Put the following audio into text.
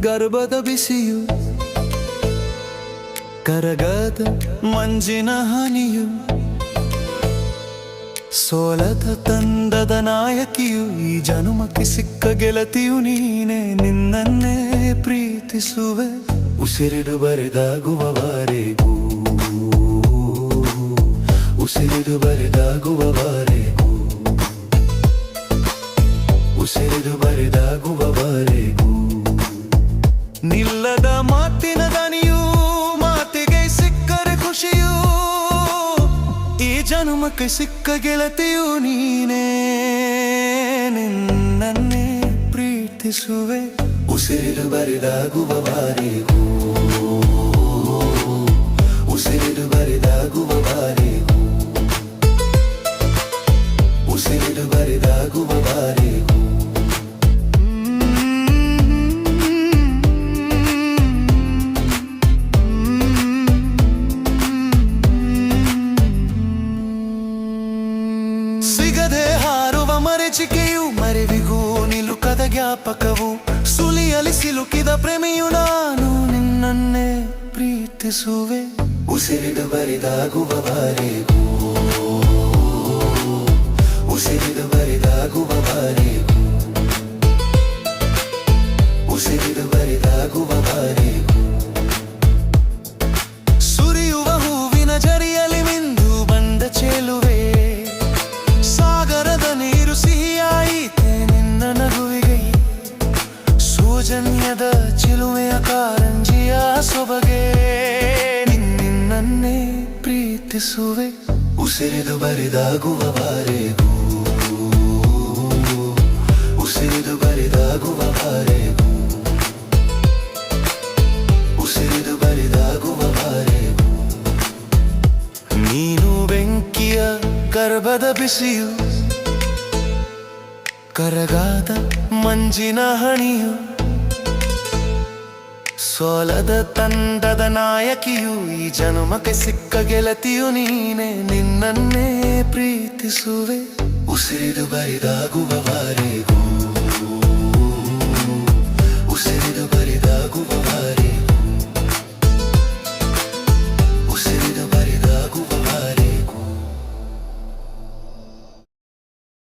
ಗರ್ಭದ ಬಿಸಿಯು, ಕರಗದ ಮಂಜಿನ ಹನಿಯು, ಸೋಲದ ತಂದದ ನಾಯಕಿಯು, ಈ ಜನುಮಕ್ಕೆ ಸಿಕ್ಕ ಗೆಳತಿಯು ನೀನೆ, ನಿನ್ನನ್ನೇ ಪ್ರೀತಿಸುವೆ. ಉಸಿರಿಡು ಬರೆದಾಗುವವರೆಗೂ ಉಸಿರಿಡು ಬರೆದಾಗುವವರೆಗೂ ಉಸಿರಿಡು ಬರೆದಾಗುವವರೆಗೂ. ಜನುಮಕ್ಕೆ ಸಿಕ್ಕ ಗೆಳತಿಯು ನೀನೇ. ನಿನ್ನನ್ನೇ ಪ್ರೀತಿಸುವೆ. ಉಸಿರಿಲು ಬರಿದಾಗುವ ಉಸಿರಿಡು ಸಿಗದೆ ಹಾರುವ ಮರೆಚಿಕೆಯು ಮರೆವಿಗೂ ನಿಲುಕದ ಜ್ಞಾಪಕವು. ಸುಲಿಯಲಿ ಸಿಲುಕಿದ ಪ್ರೇಮಿಯು ನಾನು ನಿನ್ನನ್ನೇ ಪ್ರೀತಿಸುವೆ. ಉಸಿರಿದು ಬರಿದಾಗುವವರೆಗೂ ಉಸಿರಿದು ಬರಿದಾಗುವವರೆಗೂ ಸೂಜನ್ಯದ ಚಿಲುಮೆಯ ಕಾರಂಜಿಯ ಸೊಬಗೆ. ನಿನ್ನನ್ನೇ ಪ್ರೀತಿಸುವೆ. ಉಸಿರಿದು ಬರಿದಾಗುವವರೆಗೂ ಉಸಿರಿದು ಬರಿದಾಗುವವರೆಗೂ ಉಸಿರಿದು ಬರಿದಾಗುವವರೆಗೂ ನೀನು ಬೆಂಕಿಯ ಗರ್ಭದ ಬಿಸಿಯು. ಕರಗಾದ ಮಂಜಿನ ಹಣಿಯು. ಸೋಲದ ತಂಡದ ನಾಯಕಿಯು ಈ ಜನುಮಕ್ಕೆ ಸಿಕ್ಕ ಗೆಳತಿಯು ನೀನೆ. ನಿನ್ನನ್ನೇ ಪ್ರೀತಿಸುವೆ. ಉಸಿರಿದು ಬರಿದಾಗುವವರೆಗೂ